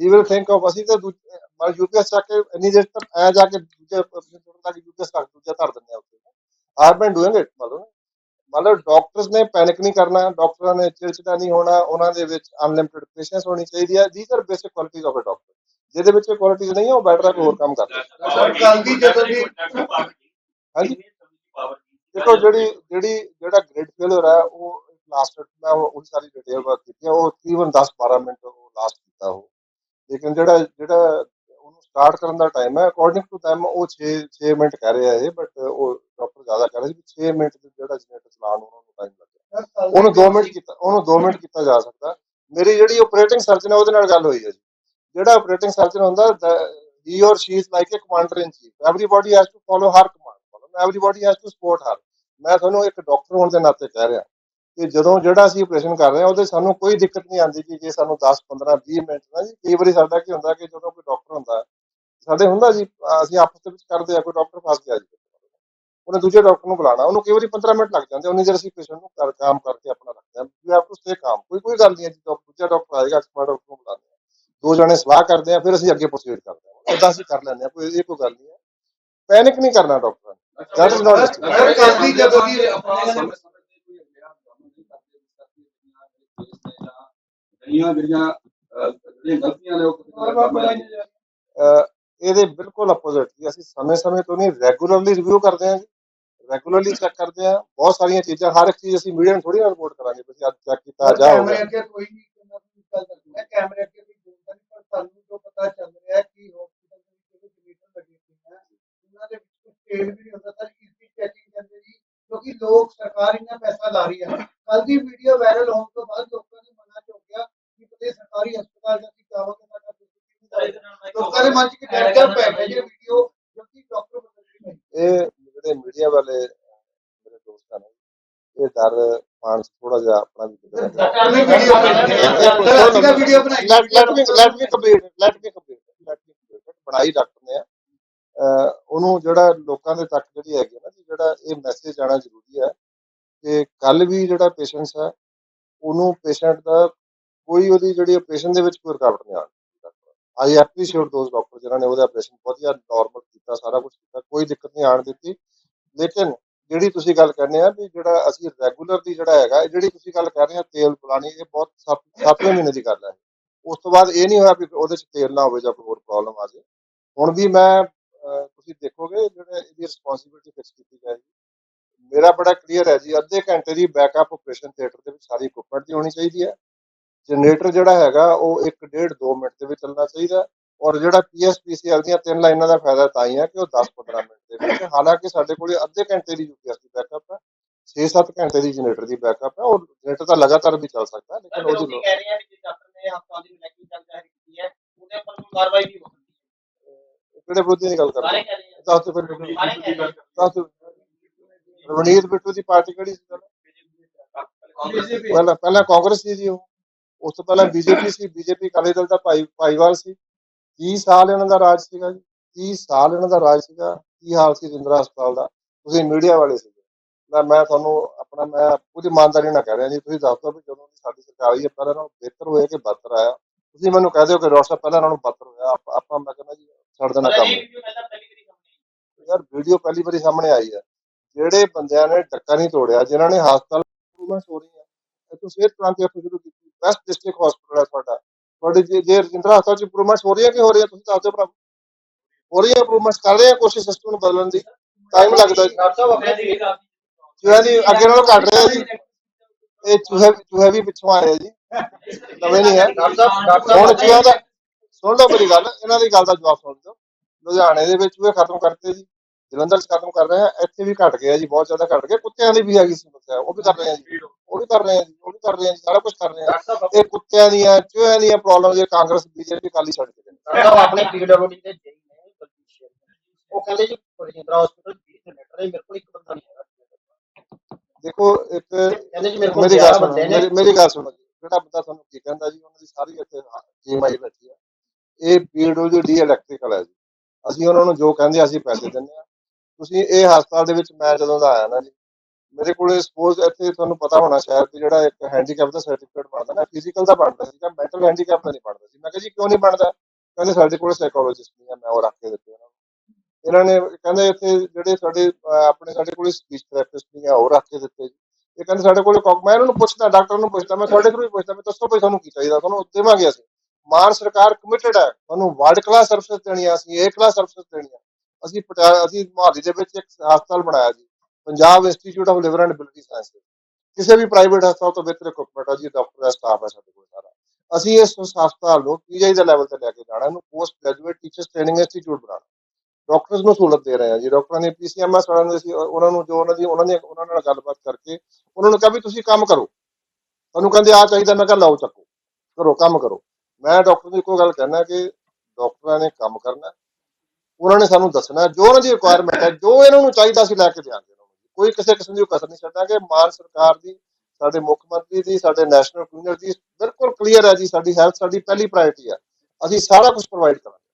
ਹੀ ਵਿਲ ਥਿੰਕ ਆਫ ਅਸੀਂ ਤਾਂ ਮੰਨ ਯੂਪੀਐਸ ਚੱਕ ਕੇ ਇੰਨੀ ਦੇਰ ਤੱਕ ਐ ਜਾ ਕੇ ਦੂਜੇ ਪੇਸ਼ੈਂਟ ਤੱਕ ਯੂਪੀਐਸ ਤੱਕ ਦੂਜਾ ਧਰ ਦਿੰਦੇ ਆ ਉੱਤੇ ਆਰ ਬੈਨ ਡੂਇੰਗ ਇਟ ਮੰਨ ਲਓ। ਮਤਲਬ ਡਾਕਟਰਸ ਨੇ ਪੈਨਿਕ ਨਹੀਂ ਕਰਨਾ ਡਾਕਟਰਾਂ ਨੇ ਚਿੜਚਿੜਾ ਨਹੀਂ ਹੋਣਾ ਉਹਨਾਂ ਦੇ ਵਿੱਚ ਅਨਲਿਮਿਟਿਡ ਪੇਸ਼ੈਂਸ ਹੋਣੀ ਚਾਹੀਦੀ ਹੈ। These are basic qualities of a doctor ਜਿਹਦੇ ਵਿੱਚ ਕੁਆਲਿਟੀਜ਼ ਨਹੀਂ ਹੈ ਉਹ ਬੈਟਰ ਕੋਈ ਹੋਰ ਕੰਮ ਕਰਦਾ ਡਾਕਟਰ ਗੱਲ ਦੀ ਜਦੋਂ ਵੀ ਹਾਂਜੀ? ਦੇਖੋ ਜਿਹੜੀ ਜਿਹੜੀ ਜਿਹੜਾ ਗ੍ਰਿਡ ਫੇਲਿਅਰ ਹੈ ਉਹ ਲਾਸਟ ਮੈਂ ਉਹ ਉਹ ਸਾਰੀ ਡਿਟੇਲ ਬਾਤ ਕੀਤੀ ਹੈ ਉਹ ਤਕਰੀਬਨ 10 12 ਮਿੰਟ ਉਹ ਲਾਸਟ ਕੀਤਾ ਉਹ। ਲੇਕਿਨ ਜਿਹੜਾ ਜਿਹੜਾ ਉਹਨੂੰ ਸਟਾਰਟ ਕਰਨ ਦਾ ਟਾਈਮ ਹੈ। ਅਕੋਰਡਿੰਗ ਟੂ them ਉਹ 6 6 ਮਿੰਟ ਕਹਿ ਰਿਹਾ ਇਹ ਬਟ ਉਹ ਡਾਕਟਰ ਜ਼ਿਆਦਾ ਕਹਿ ਰਹੇ ਸੀ 6 ਮਿੰਟ ਦੇ ਜਿਹੜਾ ਜਨਰੇਟਰ ਚਲਾਉਣ ਨੂੰ ਉਹਨੂੰ ਟਾਈਮ ਲੱਗਿਆ। ਉਹਨੂੰ 2 ਮਿੰਟ ਕੀਤਾ ਉਹਨੂੰ 2 ਮਿੰਟ ਕੀਤਾ ਜਾ ਸਕਦਾ। ਮੇਰੀ ਜਿਹੜੀ ਆਪਰੇਟਿੰਗ ਸਰਜਨ ਹੈ ਉਹਦੇ ਨਾਲ ਗੱਲ ਹੋਈ ਹੈ ਜੀ। ਜਿਹੜਾ ਆਪਰੇਟਿੰਗ ਸਰਜਨ ਹੁੰਦਾ ਹੀ ਔਰ she is like a commander in chief everybody has to follow her command everybody has to support her ਮੈਂ ਤੁਹਾਨੂੰ ਇੱਕ ਡਾਕਟਰ ਹੋਣ ਦੇ ਨਾਤੇ ਕਹਿ ਰਿਹਾ। ਕਿ ਜਦੋਂ ਜਿਹੜਾ ਅਸੀਂ ਆਪਰੇਸ਼ਨ ਕਰ ਰਹੇ ਹਾਂ ਉਹਦੇ ਸਾਨੂੰ ਕੋਈ ਦਿੱਕਤ ਨਹੀਂ ਆਉਂਦੀ ਕਿ ਜੇ ਸਾਨੂੰ 10 15 20 ਮਿੰਟ ਨਾ ਜੀ। ਕਈ ਵਾਰੀ ਸਾਡਾ ਕੀ ਹੁੰਦਾ ਕਿ ਜਦੋਂ ਕੋਈ ਡਾਕਟਰ ਹੁੰਦਾ ਸਾਡੇ ਹੁੰਦਾ ਜੀ ਅਸੀਂ ਆਪਸ ਦੇ ਵਿੱਚ ਕਰਦੇ ਆ ਕੋਈ ਡਾਕਟਰ ਫਸ ਗਿਆ ਜੀ। ਉਹਨੇ ਦੂਜੇ ਡਾਕਟਰ ਨੂੰ ਬੁਲਾਣਾ ਉਹਨੂੰ ਕਈ ਵਾਰੀ 15 ਮਿੰਟ ਲੱਗ ਜਾਂਦੇ ਉਨੀ ਦੇਰ ਅਸੀਂ ਪੇਸ਼ੈਂਟ ਨੂੰ ਕਰ ਕੰਮ ਕਰਕੇ ਆਪਣਾ ਰੱਖਦੇ ਹਾਂ। ਵੀ ਆਪ ਸਟੇ ਕਾਮ ਕੋਈ ਕੋਈ ਗੱਲ ਨਹੀਂ ਹੈ ਜੀ ਦੂਜਾ ਡਾਕਟਰ ਆਏਗਾ ਐਕਸਪਰਟ ਡਾਕਟਰ ਨੂੰ ਬੁਲਾਉਂਦੇ ਹਾਂ। ਦੋ ਜਣੇ ਸਲਾਹ ਕਰਦੇ ਆ ਫਿਰ ਅਸੀਂ ਅੱਗੇ ਪ੍ਰੋਸੀਡ ਕਰਦੇ ਹਾਂ। ਇਦਾਂ ਅਸੀਂ ਕਰ ਲੈਂਦੇ ਹਾਂ ਕੋਈ ਇਹ ਕੋਈ ਗੱਲ ਨਹੀਂ ਹੈ। ਪੈਨਿਕ ਨਹੀਂ ਕਰਨਾ ਡਾਕਟਰਾਂ ਦੈਟ ਇਜ਼ ਨਾਟ ਦੀ ਜਦੋਂ ਵੀ ਆਪਣਾ ਸਮੇਂ ਸਮੇਂ ਤੇ ਕੋਈ ਅਗਿਆਤ ਕੰਮ ਨਹੀਂ ਕਰਦੇ ਇਸ ਕਰਕੇ ਜਿਹੜੀਆਂ ਜਿਹੜੀਆਂ ਜਿਹੜੀਆਂ ਗਲਤੀਆਂ ਨੇ ਉਹ ਇਹਦੇ ਬਿਲਕੁਲ ਆਪੋਜ਼ਿਟ ਜੀ। ਅਸੀਂ ਸਮੇਂ-ਸਮੇਂ ਤੋਂ ਨਹੀਂ ਰੈਗੂਲਰਲੀ ਰਿਵਿਊ ਕਰਦੇ ਹਾਂ ਜੀ। ਰੈਗੂਲਰਲੀ ਚੈੱਕ ਕਰਦੇ ਹਾਂ। ਬਹੁਤ ਸਾਰੀਆਂ ਚੀਜ਼ਾਂ ਹਰ ਇੱਕ ਚੀਜ਼ ਅਸੀਂ ਮੀਡੀਆ ਨੂੰ ਥੋੜੀ ਰਿਪੋਰਟ ਕਰਾਂਗੇ ਤੁਸੀਂ ਅੱਜ ਚੈੱਕ ਕੀਤਾ ਜਾ ਹੋ ਕੈਮਰੇ ਗਿਆ। ਅੱਗੇ ਕੋਈ ਨਹੀਂ ਹੈ ਕੈਮਰੇ ਅੱਗੇ ਵੀ ਬੋਲਦਾ ਨਹੀਂ ਪਰ ਸਾਨੂੰ ਜੋ ਪਤਾ ਚੱਲ ਰਿਹਾ ਹੈ ਕਿ ਹਸਪੀਟਲ ਦੇ ਵਿੱਚ ਜਿਹੜੇ ਜਨਰੇਟਰ ਲੱਗੇ ਹੋਏ ਹੈ ਉਹਨਾਂ ਦੇ ਵਿੱਚ ਕੋਈ ਤੇਲ ਵੀ ਨਹੀਂ ਹੁੰਦਾ। ਸਰ ਇਸ ਦੀ ਚੈਕਿੰਗ ਕਰਦੇ ਜੀ ਕਿਉਂਕਿ ਲੋਕ ਸਰਕਾਰ ਇੰਨਾ ਪੈਸਾ ਲਾ ਰਹੀ ਹੈ। ਕੱਲ ਦੀ ਵੀਡੀਓ ਵਾਇਰਲ ਹੋਣ ਤੋਂ ਬਾਅਦ ਲੋਕਾਂ ਦੇ ਮਨਾਂ 'ਚ ਹੋ ਗਿਆ ਕਿ ਪਤੇ ਸਰਕਾਰੀ ਹਸਪਤਾਲ ਦਾ ਅਸੀਂ ਜਾਵਾਂਗੇ ਸਾਡਾ CCTV ਲੋਕਾਂ ਵੀਡੀਓ ਕਿਉਂਕਿ ਡਾਕਟਰ ਇਹ ਜਿਹੜੇ ਮੀਡੀਆ ਵਾਲੇ ਮੇਰੇ ਦੋਸਤਾਂ ਨੇ ਇਹ ਡਰ ਪਾਣ ਥੋੜਾ ਜਿਹਾ ਆਪਣਾ ਵੀ ਕਿਤੇ ਨਾ ਸਰਕਾਰ ਨੇ ਵੀਡੀਓ ਬਣਾਈ ਹੈ ਸਰ ਅਸੀਂ ਤਾਂ ਵੀਡੀਓ ਬਣਾਈ let let me let me complete let me complete let me complete ਬਣਾਈ ਡਾਕਟਰ ਨੇ ਅਹ ਉਹਨੂੰ ਜਿਹੜਾ ਲੋਕਾਂ ਦੇ ਤੱਕ ਜਿਹੜੀ ਹੈਗੀ ਨਾ ਜਿਹੜਾ ਇਹ ਮੈਸੇਜ ਜਾਣਾ ਜ਼ਰੂਰੀ ਹੈ ਕਿ ਕੱਲ ਵੀ ਜਿਹੜਾ ਪੇਸ਼ੈਂਟਸ ਹੈ ਉਹਨੂੰ ਪੇਸ਼ੈਂਟ ਦਾ ਕੋਈ ਉਹਦੀ ਜਿਹੜੀ ਆਪਰੇਸ਼ਨ ਦੇ ਵਿੱਚ ਕੋਈ ਰੁਕਾਵਟ ਨਹੀਂ ਆਉਣੀ। ਆਈ ਐਪਰੀਸ਼ੀਏਟ ਦੋਸ ਡਾਕਟਰ ਜਿਨ੍ਹਾਂ ਨੇ ਉਹਦਾ ਆਪਰੇਸ਼ਨ ਵਧੀਆ ਨਾਰਮਲ ਕੀਤਾ, ਸਾਰਾ ਕੁਝ ਕੀਤਾ, ਕੋਈ ਦਿੱਕਤ ਨਹੀਂ ਆਣ ਦਿੱਤੀ। ਲੇਕਿਨ ਜਿਹੜੀ ਤੁਸੀਂ ਗੱਲ ਕਰਨੇ ਆ ਵੀ ਜਿਹੜਾ ਅਸੀਂ ਰੈਗੂਲਰਲੀ ਜਿਹੜਾ ਹੈਗਾ ਜਿਹੜੀ ਤੁਸੀਂ ਗੱਲ ਕਰ ਰਹੇ ਆ ਤੇਲ ਪੁਲਾਣੀ ਇਹ ਬਹੁਤ 7ਵੇਂ ਮਹੀਨੇ ਦੀ ਗੱਲ ਹੈ ਉਸ ਤੋਂ ਬਾਅਦ ਇਹ ਨਹੀਂ ਹੋਇਆ ਵੀ ਉਹਦੇ ਚ ਤੇਲ ਨਾ ਹੋਵੇ ਜਾਂ ਕੋਈ ਹੋਰ ਪ੍ਰੋਬਲਮ ਆ ਜਾਵੇ ਹੁਣ ਵੀ ਮੈਂ ਤੁਸੀਂ ਦੇਖੋਗੇ ਜਿਹੜਾ ਇਹਦੀ ਰਿਸਪੌਂਸਿਬਿਲਟੀ ਫਿਕਸ ਕੀਤੀ ਜਾਏਗੀ ਮੇਰਾ ਬੜਾ ਕਲੀਅਰ ਹੈ ਜੀ, ਅੱਧੇ ਘੰਟੇ ਦੀ ਬੈਕਅਪ ਆਪਰੇਸ਼ਨ ਥੀਏਟਰ ਦੇ ਵਿੱਚ ਸਾਰੀ ਇਕਵਿਪਮੈਂਟ ਦੀ ਹੋਣੀ ਚਾਹੀਦੀ ਹੈ। ਜਨਰੇਟਰ ਜਿਹੜਾ ਹੈਗਾ ਉਹ 1 1.5 2 ਮਿੰਟ ਦੇ ਵਿੱਚ ਚੱਲਣਾ ਚਾਹੀਦਾ ਹੈ। ਔਰ ਜਿਹੜਾ ਪੀਐਸਪੀਸੀਐਲ ਦੀਆਂ ਤਿੰਨ ਲਾਈਨਾਂ ਦਾ ਫਾਇਦਾ ਤਾਂ ਹੀ ਹੈ ਕਿ ਉਹ 10-15 ਮਿੰਟ ਦੇ ਵਿੱਚ ਹਾਲਾਂਕਿ ਸਾਡੇ ਕੋਲੇ ਅੱਧੇ ਘੰਟੇ ਦੀ ਯੂਪੀਐਸ ਦੀ ਬੈਕਅਪ ਹੈ 6-7 ਘੰਟੇ ਦੀ ਜਨਰੇਟਰ ਦੀ ਬੈਕਅਪ ਹੈ ਉਹ ਜਨਰੇਟਰ ਤਾਂ ਲਗਾਤਾਰ ਵੀ ਚੱਲ ਸਕਦਾ ਹੈ, ਲੇਕਿਨ ਉਹਦੀ ਲੋਕੀ ਕਹਿ ਰਹੇ ਆ ਕਿ ਜੇ ਡਾਕਟਰ ਨੇ ਹਸਪਤਾਲ ਦੀ ਮਲੈਕੀ ਚੱਕ ਜ਼ਾਹਿਰ ਕੀਤੀ ਹੈ ਉਹਦੇ ਉੱਪਰ ਕੋਈ ਕਾਰਵਾਈ ਵੀ ਹੋ ਸਕਦੀ ਹੈ। ਕਿਹੜੇ ਵਿਰੋਧੀ ਦੀ ਗੱਲ ਕਰ ਰਹੇ ਆ। ਦੱਸ ਫਿਰ ਦੱਸ ਰਵਨੀਤ ਬਿੱਟੂ ਦੀ ਪਾਰਟੀ ਕਿਹੜੀ ਸੀ ਪਹਿਲਾਂ? ਪਹਿਲਾਂ ਪਹਿਲਾਂ ਕਾਂਗਰਸ ਸੀ ਜੀ ਉਹ। ਉਸ ਤੋਂ ਪਹਿਲਾਂ ਬੀਜੇਪੀ ਸੀ ਬੀਜੇਪੀ ਅਕਾਲੀ ਦਲ ਦਾ ਭਾਈ ਭਾਈਵਾਲ ਸੀ। 30 ਸਾਲ ਇਹਨਾਂ ਦਾ ਰਾਜ ਸੀਗਾ ਜੀ। 30 ਸਾਲ ਇਹਨਾਂ ਦਾ ਰਾਜ ਸੀਗਾ। ਕੀ ਹਾਲ ਸੀ ਜਿੰਦਰਾ ਹਸਪਤਾਲ ਦਾ? ਤੁਸੀਂ ਮੀਡੀਆ ਵਾਲੇ ਸੀਗੇ। ਮੈਂ ਮੈਂ ਤੁਹਾਨੂੰ ਆਪਣਾ ਮੈਂ ਪੂਰੀ ਇਮਾਨਦਾਰੀ ਨਾਲ ਕਹਿ ਰਿਹਾ ਜੀ। ਤੁਸੀਂ ਦੱਸ ਵੀ ਜਦੋਂ ਸਾਡੀ ਸਰਕਾਰ ਆਈ ਹੈ ਪਹਿਲਾਂ ਨਾਲੋਂ ਬਿਹਤਰ ਹੋਇਆ ਕਿ ਬਦਤਰ ਆਇਆ? ਤੁਸੀਂ ਮੈਨੂੰ ਕਹਿ ਦਿਓ ਕਿ ਡਾਕਟਰ ਸਾਹਿਬ ਪਹਿਲਾਂ ਇਹਨਾਂ ਨੂੰ ਪੱਤਰ ਹੋਇਆ। ਆਪਾਂ ਮੈਂ ਕਹਿੰਦਾ ਜੀ ਛੱਡ ਦੇਣਾ ਕੰਮ। ਇਹ ਯਾਰ ਵੀਡੀਓ ਪਹਿਲੀ ਵਾਰੀ ਸਾਹਮਣੇ ਆਈ ਹੈ। ਜਿਹੜੇ ਬੰਦਿਆਂ ਨੇ ਟੱਕਾ ਨਹੀਂ ਤੋੜਿਆ ਜਿਨ੍ਹਾਂ ਨੇ ਹਸਪਤਾਲ ਇੰਪਰੂਵਮੈਂਟ ਹੋ ਰਹੀ ਹੈ ਇੱਥੋਂ ਸਿਹਤ ਕ੍ਰਾਂਤੀ ਆਪਾਂ ਸ਼ੁਰੂ ਕੀਤੀ ਬੈਸਟ ਡਿਸਟ੍ਰਿਕਟ ਹਸਪੀਟਲ ਹੈ ਤੁਹਾਡਾ। ਤੁਹਾਡੀ ਜੇ ਜੇ ਰਜਿੰਦਰਾ ਹਸਪਤਾਲ ਚ ਇੰਪਰੂਵਮੈਂਟ ਹੋ ਰਹੀ ਹੈ ਕਿ ਹੋ ਰਹੀ ਹੈ ਤੁਸੀਂ ਦੱਸ ਦਿਓ ਭਰਾ ਹੋ ਰਹੀ ਹੈ ਇੰਪਰੂਵਮੈਂਟ ਕਰ ਰਹੇ ਆ ਕੋਸ਼ਿਸ਼ ਸਿਸਟਮ ਨੂੰ ਬਦਲਣ ਦੀ। ਟਾਈਮ ਲੱਗਦਾ ਜੀ। ਡਾਕਟਰ ਸਾਹਿਬ ਆਪਣੇ ਫੀਲਡ ਆ ਚੂਹੇ ਦੀ ਅੱਗੇ ਨਾਲੋਂ ਘਟ ਰਿਹਾ ਜੀ। ਇਹ ਚੂਹੇ ਚੂਹੇ ਵੀ ਪਿੱਛੋਂ ਆਏ ਆ ਜੀ। ਨਵੇਂ ਨਹੀਂ ਹੈ। ਹੁਣ ਚੂਹਿਆਂ ਦਾ ਸੁਣ ਲਓ ਮੇਰੀ ਗੱਲ ਇਹਨਾਂ ਦੀ ਗੱਲ ਦਾ ਜਵਾਬ ਸੁਣ ਲਓ। ਲੁਧਿਆਣੇ ਦੇ ਵਿੱਚ ਚੂਹੇ ਖਤਮ ਕਰਤੇ ਜੀ। ਜਲੰਧਰ ਚ ਖਤਮ ਕਰ ਰਹੇ ਆ। ਇੱਥੇ ਵੀ ਘਟ ਗਿਆ ਜੀ ਬਹੁਤ ਜ਼ਿਆਦਾ ਘਟ ਗਿਆ ਕੁੱਤਿਆਂ ਦੀ ਵੀ ਹੈਗੀ ਸਮੱਸਿਆ। ਉਹ ਵੀ ਕਰ ਰਹੇ ਆ ਜੀ। ਉਹ ਵੀ ਕਰ ਰਹੇ ਆ ਜੀ। ਉਹ ਵੀ ਕਰ ਰਹੇ ਆ ਸਾਰਾ ਕੁਝ ਕਰ ਰਹੇ ਆ ਇਹ ਕੁੱਤਿਆਂ ਦੀਆਂ ਚੂਹਿਆਂ ਦੀਆਂ ਪ੍ਰੋਬਲਮ ਜੇ ਕਾਂਗਰਸ ਬੀਜੇਪੀ ਕਾਲੀ ਛੱਡ ਕੇ ਆਪਣੇ ਪੀਡਬਲਯੂਡੀ ਦੇ ਜਈ ਨੇ ਬਲਜੀਤ ਸ਼ੇਰ ਉਹ ਕਹਿੰਦੇ ਜੀ ਰਜਿੰਦਰਾ ਹਸਪੀਟਲ 20 ਜਨਰੇਟਰ ਹੈ ਮੇਰੇ ਕੋਲ ਇੱਕ ਬੰਦਾ ਨਹੀਂ ਹੈਗਾ। ਦੇਖੋ ਇੱਕ ਕਹਿੰਦੇ ਜੀ ਮੇਰੇ ਕੋਲ ਮੇਰੀ ਗੱਲ 11 ਸੁਣੋ ਬੰਦੇ ਨੇ। ਮੇਰੀ ਮੇਰੀ ਗੱਲ ਸੁਣੋ ਜੀ। ਜਿਹੜਾ ਬੰਦਾ ਤੁਹਾਨੂੰ ਕੀ ਕਹਿੰਦਾ ਜੀ ਉਹਨਾਂ ਦੀ ਸਾਰੀ ਇੱਥੇ ਟੀਮ ਆਈ ਬੈਠੀ ਆ। ਇਹ ਪੀਡਬਲਯੂ ਡੀ ਇਲੈਕਟ੍ਰੀਕਲ ਹੈ ਜੀ। ਅਸੀਂ ਉਹਨਾਂ ਨੂੰ ਜੋ ਕਹਿੰਦੇ ਅਸੀਂ ਪੈਸੇ ਦਿੰਦੇ ਆ। ਤੁਸੀਂ ਇਹ ਹਸਪਤਾਲ ਦੇ ਵਿੱਚ ਮੈਂ ਜਦੋਂ ਦਾ ਆਇਆ ਨਾ ਜੀ ਮੇਰੇ ਕੋਲੇ ਸਪੋਜ਼ ਇੱਥੇ ਤੁਹਾਨੂੰ ਪਤਾ ਹੋਣਾ ਸ਼ਾਇਦ ਕਿ ਜਿਹੜਾ ਇੱਕ ਹੈਂਡੀਕੈਪ ਦਾ ਸਰਟੀਫਿਕੇਟ ਬਣਦਾ ਨਾ ਫਿਜ਼ੀਕਲ ਦਾ ਬਣਦਾ ਸੀਗਾ ਮੈਂਟਲ ਹੈਂਡੀਕੈਪ ਦਾ ਨਹੀਂ ਬਣਦਾ ਸੀ। ਮੈਂ ਕਿਹਾ ਜੀ, ਕਿਉਂ ਨਹੀਂ ਬਣਦਾ? ਕਹਿੰਦੇ ਸਾਡੇ ਕੋਲ ਸਾਈਕੋਲੋਜਿਸਟ ਨਹੀਂ ਆ, ਮੈਂ ਉਹ ਰੱਖ ਕੇ ਦਿੱਤੇ ਉਹਨਾਂ ਨੂੰ। ਇਹਨਾਂ ਨੇ ਕਹਿੰਦੇ ਇੱਥੇ ਜਿਹੜੇ ਸਾਡੇ ਆਪਣੇ ਸਾਡੇ ਕੋਲ ਸਪੀਚ ਥੈਰੇਪਿਸਟ ਨਹੀਂ ਆ, ਉਹ ਰੱਖ ਕੇ ਦਿੱਤੇ ਜੀ। ਇਹ ਕਹਿੰਦੇ ਸਾਡੇ ਕੋਲ ਕੌ- ਮੈਂ ਇਹਨਾਂ ਨੂੰ ਪੁੱਛਦਾ, ਡਾਕਟਰ ਨੂੰ ਪੁੱਛਦਾ, ਮੈਂ ਤੁਹਾਡੇ ਕੋਲ ਵੀ ਪੁੱਛਦਾ, ਮੈਂ ਦੱਸੋ ਭਈ ਤੁਹਾਨੂੰ ਕੀ ਚਾਹੀਦਾ? ਤੁਹਾਨੂੰ ਦੇਵਾਂਗੇ ਅਸੀਂ ਮਾਨ ਸਰਕਾਰ ਕਮਿਟਡ ਹੈ ਤੁਹਾਨੂੰ ਵਰਲਡ ਕਲਾਸ ਸਰਵਿਸ ਦੇਣੀਆਂ, ਅਸੀਂ ਏ ਕਲਾਸ ਸਰਵਿਸ ਦੇਣੀਆਂ। ਅਸੀਂ ਪਟਿਆਲਾ, ਅਸੀਂ ਮੁਹਾਲੀ ਦੇ ਵਿੱਚ ਇੱਕ ਹਸਪਤਾਲ ਬਣਾਇਆ ਜੀ। Punjab institute of liver and biliary sciences ਕਿਸੇ ਵੀ ਪ੍ਰਾਈਵੇਟ ਹਸਪਤਾਲ ਤੋਂ ਬਿਹਤਰ ਇਕਵਿਪਮੈਂਟ ਹੈ ਜੀ ਡਾਕਟਰ ਦਾ ਸਟਾਫ ਹੈ ਸਾਡੇ ਕੋਲ ਸਾਰਾ। ਅਸੀਂ ਇਸ ਹਸਪਤਾਲ ਨੂੰ ਪੀਜੀ ਦੇ ਲੈਵਲ ਤੇ ਲੈ ਕੇ ਜਾਣਾ, ਇਹਨੂੰ post graduate teachers training institute ਬਣਾਉਣਾ। ਡਾਕਟਰਸ ਨੂੰ ਸਹੂਲਤ ਦੇ ਰਹੇ ਹਾਂ ਜੀ ਡਾਕਟਰਾਂ ਨੇ ਪੀਸੀਐਮਐਸ ਵਾਲਿਆਂ ਨੂੰ ਅਸੀਂ, ਉਹਨਾਂ ਨੂੰ ਜੋ ਉਹਨਾਂ ਦੀ, ਉਹਨਾਂ ਨੇ, ਉਹਨਾਂ ਨਾਲ ਗੱਲਬਾਤ ਕਰਕੇ ਉਹਨਾਂ ਨੂੰ ਕਿਹਾ ਵੀ ਤੁਸੀਂ ਕੰਮ ਕਰੋ। ਤੁਹਾਨੂੰ ਕਹਿੰਦੇ ਆ ਚਾਹੀਦਾ, ਮੈਂ ਕਿਹਾ ਲਓ ਚੱਕੋ, ਕਰੋ, ਕੰਮ ਕਰੋ। ਮੈਂ ਡਾਕਟਰ ਨੂੰ ਇੱਕੋ ਗੱਲ ਕਹਿਣਾ ਕਿ ਡਾਕਟਰਾਂ ਨੇ ਕੰਮ ਕਰਨਾ, ਉਹਨਾਂ ਨੇ ਸਾਨੂੰ ਦੱਸਣਾ, ਜੋ ਉਹਨਾਂ ਦੀ ਰਿਕੁਆਇਰਮੈਂਟ ਹੈ, ਜੋ ਇਹਨਾਂ ਨੂੰ ਚਾਹੀਦਾ ਸੀ ਲੈ ਕੇ ਦਿਆਂਗੇ। ਕੋਈ ਕਿਸੇ ਕਿਸਮ ਦੀ ਕਸਰ ਨਹੀਂ ਛੱਡਾਂਗੇ। ਮਾਨ ਸਰਕਾਰ ਦੀ, ਸਾਡੇ ਮੁੱਖ ਮੰਤਰੀ ਦੀ, ਸਾਡੇ ਨੈਸ਼ਨਲ ਕਲੀਨਰ ਦੀ, ਬਿਲਕੁਲ ਕਲੀਅਰ ਹੈ ਜੀ, ਸਾਡੀ ਹੈਲਥ ਸਾਡੀ ਪਹਿਲੀ ਪ੍ਰਾਇੋਰਟੀ ਹੈ। ਅਸੀਂ ਸਾਰਾ ਕੁਝ ਪ੍ਰੋਵਾਈਡ ਕਰਾਂਗੇ।